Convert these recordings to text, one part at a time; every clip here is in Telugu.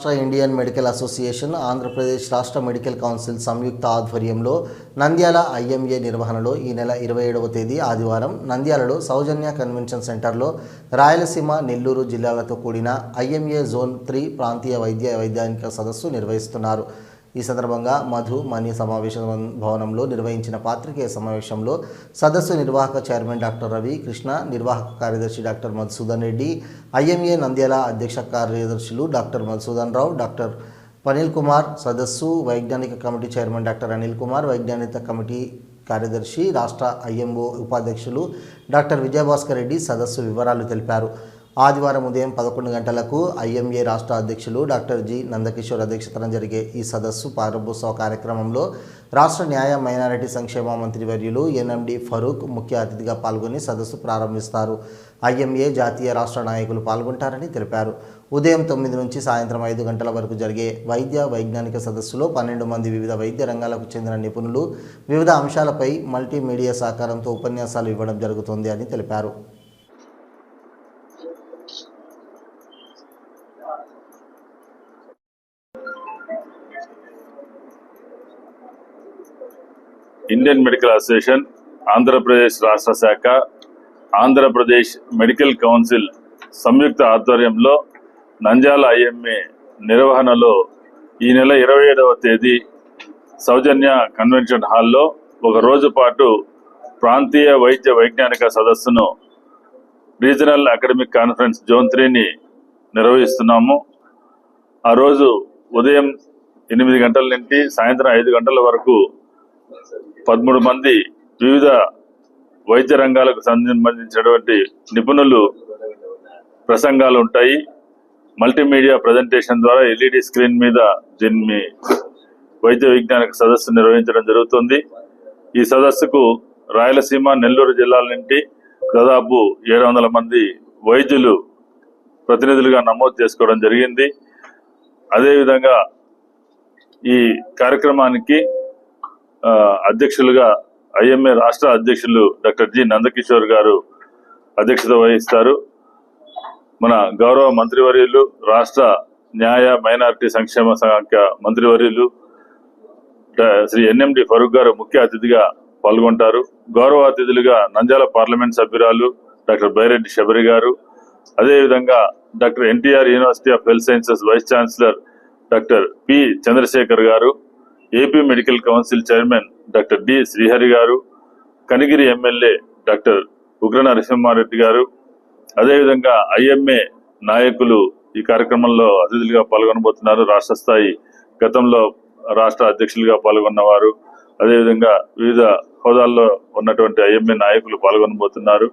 రాష్ట్ర ఇండియన్ మెడికల్ అసోసియేషన్ ఆంధ్రప్రదేశ్ రాష్ట్ర మెడికల్ కౌన్సిల్ సంయుక్త ఆధ్వర్యంలో నంద్యాల ఐఎంఏ నిర్వహణలో ఈ నెల ఇరవై ఏడవ తేదీ ఆదివారం నంద్యాలలో సౌజన్య కన్వెన్షన్ సెంటర్లో రాయలసీమ నెల్లూరు జిల్లాలతో కూడిన ఐఎంఏ జోన్ త్రీ ప్రాంతీయ వైద్య వైద్యానిక సదస్సు నిర్వహిస్తున్నారు. ఈ సందర్భంగా మధు మణి సమావేశ భవనంలో నిర్వహించిన పాత్రికేయ సమావేశంలో సదస్సు నిర్వాహక చైర్మన్ డాక్టర్ రవి కృష్ణ నిర్వాహక కార్యదర్శి డాక్టర్ మధుసూదన్ రెడ్డి ఐఎంఏ నంద్యాల అధ్యక్ష కార్యదర్శులు డాక్టర్ మధుసూదన్ రావు డాక్టర్ పనిల్ కుమార్ సదస్సు వైజ్ఞానిక committee chairman doctor Anil Kumar వైజ్ఞానిక కమిటీ కార్యదర్శి రాష్ట్ర ఐఎంఓ ఉపాధ్యక్షులు డాక్టర్ విజయభాస్కర్ రెడ్డి సదస్సు వివరాలు తెలిపారు. ఆదివారం ఉదయం పదకొండు గంటలకు ఐఎంఏ రాష్ట్ర అధ్యక్షులు డాక్టర్ జి. నందకిషోర్ అధ్యక్షతన జరిగే ఈ సదస్సు ప్రారంభోత్సవ కార్యక్రమంలో రాష్ట్ర న్యాయ మైనారిటీ సంక్షేమ మంత్రి వర్యులు ఎన్ఎండి ఫరూక్ ముఖ్య అతిథిగా పాల్గొని సదస్సు ప్రారంభిస్తారు. ఐఎంఏ జాతీయ రాష్ట్ర నాయకులు పాల్గొంటారని తెలిపారు. ఉదయం తొమ్మిది నుంచి సాయంత్రం ఐదు గంటల వరకు జరిగే వైద్య వైజ్ఞానిక సదస్సులో పన్నెండు మంది వివిధ వైద్య రంగాలకు చెందిన నిపుణులు వివిధ అంశాలపై మల్టీమీడియా సహకారంతో ఉపన్యాసాలు ఇవ్వడం జరుగుతుంది అని తెలిపారు. ఇండియన్ మెడికల్ అసోసియేషన్ ఆంధ్రప్రదేశ్ రాష్ట్ర శాఖ ఆంధ్రప్రదేశ్ మెడికల్ కౌన్సిల్ సంయుక్త ఆధ్వర్యంలో నంజాల ఐఎంఏ నిర్వహణలో ఈ నెల ఇరవై ఏడవ తేదీ సౌజన్య కన్వెన్షన్ హాల్లో ఒక రోజు పాటు ప్రాంతీయ వైద్య వైజ్ఞానిక సదస్సును రీజనల్ అకాడమిక్ కాన్ఫరెన్స్ జోన్ త్రీని నిర్వహిస్తున్నాము. ఆ రోజు ఉదయం ఎనిమిది గంటల నుండి సాయంత్రం ఐదు గంటల వరకు పదమూడు మంది వివిధ వైద్య రంగాలకు సంబంధించినటువంటి నిపుణులు ప్రసంగాలు ఉంటాయి. మల్టీమీడియా ప్రజెంటేషన్ ద్వారా ఎల్ఈడి స్క్రీన్ మీద దీన్ని వైద్య విజ్ఞానిక సదస్సు నిర్వహించడం జరుగుతుంది. ఈ సదస్సుకు రాయలసీమ నెల్లూరు జిల్లాల నుండి దాదాపు ఏడు వందల మంది వైద్యులు ప్రతినిధులుగా నమోదు చేసుకోవడం జరిగింది. అదేవిధంగా ఈ కార్యక్రమానికి అధ్యక్షులుగా ఐఎంఏ రాష్ట్ర అధ్యక్షులు డాక్టర్ జి నందకిషోర్ గారు అధ్యక్షత వహిస్తారు. మన గౌరవ మంత్రివర్యులు రాష్ట్ర న్యాయ మైనారిటీ సంక్షేమ శాఖ మంత్రివర్యులు శ్రీ ఎన్ఎండి ఫరూక్ గారు ముఖ్య అతిథిగా పాల్గొంటారు. గౌరవ అతిథులుగా నంద్యాల పార్లమెంట్ సభ్యురాలు డాక్టర్ బైరెడ్డి శబరి గారు అదేవిధంగా doctor NTR university of health sciences vice chancellor doctor P Chandrasekhar garu AP medical council chairman doctor D Srihari garu Kanigiri MLA doctor ఉగ్ర నరసింహారెడ్డి గారు అదేవిధంగా ఐఎంఏ నాయకులు ఈ కార్యక్రమంలో అతిథులుగా పాల్గొనబోతున్నారు. రాష్ట్ర స్థాయి గతంలో రాష్ట్ర అధ్యక్షులుగా పాల్గొన్నవారు అదేవిధంగా వివిధ హోదాల్లో ఉన్నటువంటి ఐఎంఏ నాయకులు పాల్గొనబోతున్నారు.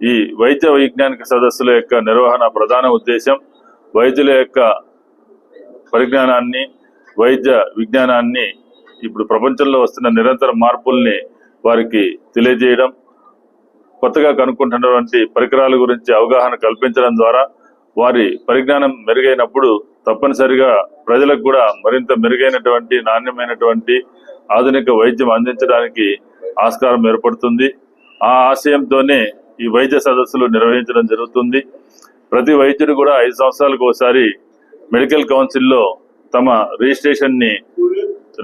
ఈ వైద్య వైజ్ఞానిక సదస్సుల యొక్క నిర్వహణ ప్రధాన ఉద్దేశం వైద్యుల యొక్క పరిజ్ఞానాన్ని వైద్య విజ్ఞానాన్ని ఇప్పుడు ప్రపంచంలో వస్తున్న నిరంతర మార్పుల్ని వారికి తెలియజేయడం కొత్తగా కనుక్కుంటున్నటువంటి పరికరాల గురించి అవగాహన కల్పించడం ద్వారా వారి పరిజ్ఞానం మెరుగైనప్పుడు తప్పనిసరిగా ప్రజలకు కూడా మరింత మెరుగైనటువంటి నాణ్యమైనటువంటి ఆధునిక వైద్యం అందించడానికి ఆస్కారం ఏర్పడుతుంది. ఆ ఆశయంతోనే ఈ వైద్య సదస్సులు నిర్వహించడం జరుగుతుంది. ప్రతి వైద్యుడు కూడా ఐదు సంవత్సరాలకు ఒకసారి మెడికల్ కౌన్సిల్లో తమ రిజిస్ట్రేషన్ని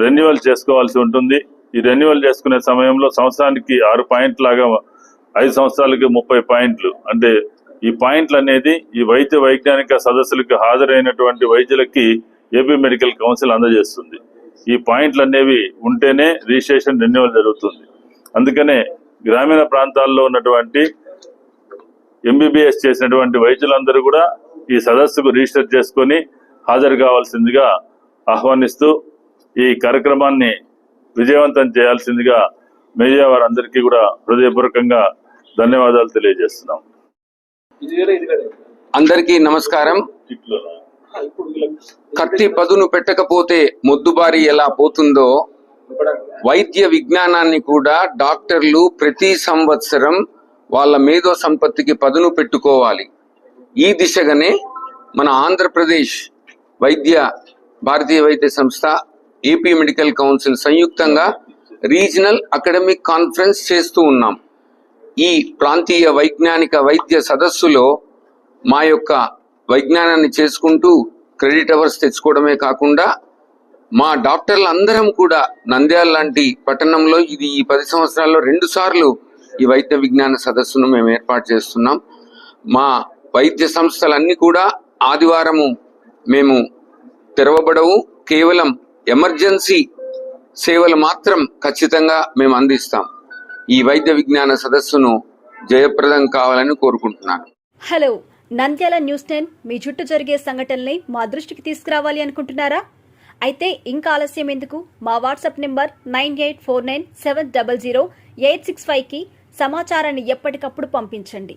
రెన్యువల్ చేసుకోవాల్సి ఉంటుంది. ఈ రెన్యువల్ చేసుకునే సమయంలో సంవత్సరానికి ఆరు పాయింట్ లాగా ఐదు సంవత్సరాలకి ముప్పై పాయింట్లు. అంటే ఈ పాయింట్లు అనేది ఈ వైద్య వైజ్ఞానిక సదస్సులకు హాజరైనటువంటి వైద్యులకి ఏపీ మెడికల్ కౌన్సిల్ అందజేస్తుంది. ఈ పాయింట్లు అనేవి ఉంటేనే రిజిస్ట్రేషన్ రెన్యువల్ జరుగుతుంది. అందుకనే గ్రామీణ ప్రాంతాల్లో ఉన్నటువంటి ఎంబీబీఎస్ చేసినటువంటి వైద్యులందరూ కూడా ఈ సదస్సుకు రిజిస్టర్ చేసుకొని హాజరు కావాల్సిందిగా ఆహ్వానిస్తూ ఈ కార్యక్రమాన్ని విజయవంతం చేయాల్సిందిగా మీడియా వారందరికీ కూడా హృదయపూర్వకంగా ధన్యవాదాలు తెలియజేస్తున్నాం. అందరికీ నమస్కారం. కత్తి పదును పెట్టకపోతే మొద్దుబారి ఎలా పోతుందో వైద్య విజ్ఞానాన్ని కూడా డాక్టర్లు ప్రతి సంవత్సరం వాళ్ళ మేధో సంపత్తికి పదును పెట్టుకోవాలి. ఈ దిశగానే మన ఆంధ్రప్రదేశ్ వైద్య భారతీయ వైద్య సంస్థ ఏపీ మెడికల్ కౌన్సిల్ సంయుక్తంగా రీజనల్ అకాడమిక్ కాన్ఫరెన్స్ చేస్తూ ఉన్నాం. ఈ ప్రాంతీయ వైజ్ఞానిక వైద్య సదస్సులో మా యొక్క వైజ్ఞానాన్ని చేసుకుంటూ క్రెడిట్ అవర్స్ తెచ్చుకోవడమే కాకుండా మా డాక్టర్లు అందరం కూడా నంద్యాల లాంటి పట్టణంలో ఇది ఈ పది సంవత్సరాల్లో రెండు సార్లు ఈ వైద్య విజ్ఞాన సదస్సును మేము ఏర్పాటు చేస్తున్నాం. మా వైద్య సంస్థలన్నీ కూడా ఆదివారము మేము తెరవబడవు. కేవలం ఎమర్జెన్సీ సేవలు మాత్రం ఖచ్చితంగా మేము అందిస్తాం. ఈ వైద్య విజ్ఞాన సదస్సును జయప్రదం కావాలని కోరుకుంటున్నాను. హలో నంద్యాల న్యూస్ టెన్ మీ చుట్టూ జరిగే సంఘటనల్ని మా దృష్టికి తీసుకురావాలి అనుకుంటున్నారా? అయితే ఇంకా ఆలస్యం ఎందుకు? మా WhatsApp number nine eight four nine seven double zero eight six ఫైవ్కి సమాచారాన్ని ఎప్పటికప్పుడు పంపించండి.